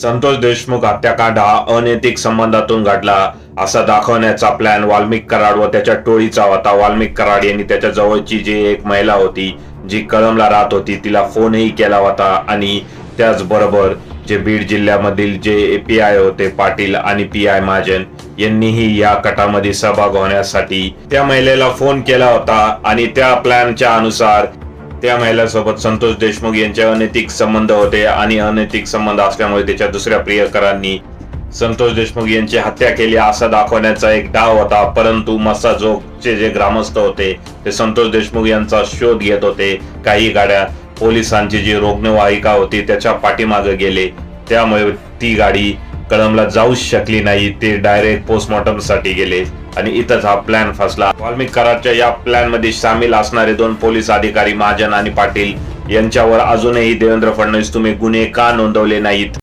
संतोष देशमुख हत्याकांड हा अनैतिक संबंधातून घडला. असा दाखवण्याचा प्लॅन वाल्मिक कराड व त्याच्या टोळीचा होता. वाल्मिक कराड यांनी त्याच्या जवळची जी एक महिला होती जी कळमला राहत होती तिला फोनही केला होता आणि त्याचबरोबर जे बीड जिल्ह्यामधील जे पी आय होते पाटील आणि पी आय महाजन यांनीही या कटामध्ये सहभाग होण्यासाठी त्या महिलेला फोन केला होता आणि त्या प्लॅनच्या अनुसार त्या महिलासोबत संतोष देशमुख यांचे अनैतिक संबंध होते आणि अनैतिक संबंध असल्यामुळे त्याच्या दुसऱ्या प्रियकरांनी संतोष देशमुख यांची हत्या केली असा दाखवण्याचा एक डाव होता. परंतु मस्साजोगचे जे ग्रामस्थ होते ते संतोष देशमुख यांचा शोध घेत होते. काही गाड्या पोलिसांची जी रुग्णवाहिका होती त्याच्या पाठीमागे गेले. त्यामुळे ती गाडी कळमला जाऊच शकली नाही ते डायरेक्ट पोस्टमॉर्टमसाठी गेले. आणि इथंच हा प्लॅन फसला. वाल्मिक कराडच्या या प्लॅनमध्ये सामील असणारे दोन पोलीस अधिकारी महाजन आणि पाटील यांच्यावर अजूनही देवेंद्र फडणवीस तुम्ही गुन्हे का नोंदवले नाहीत?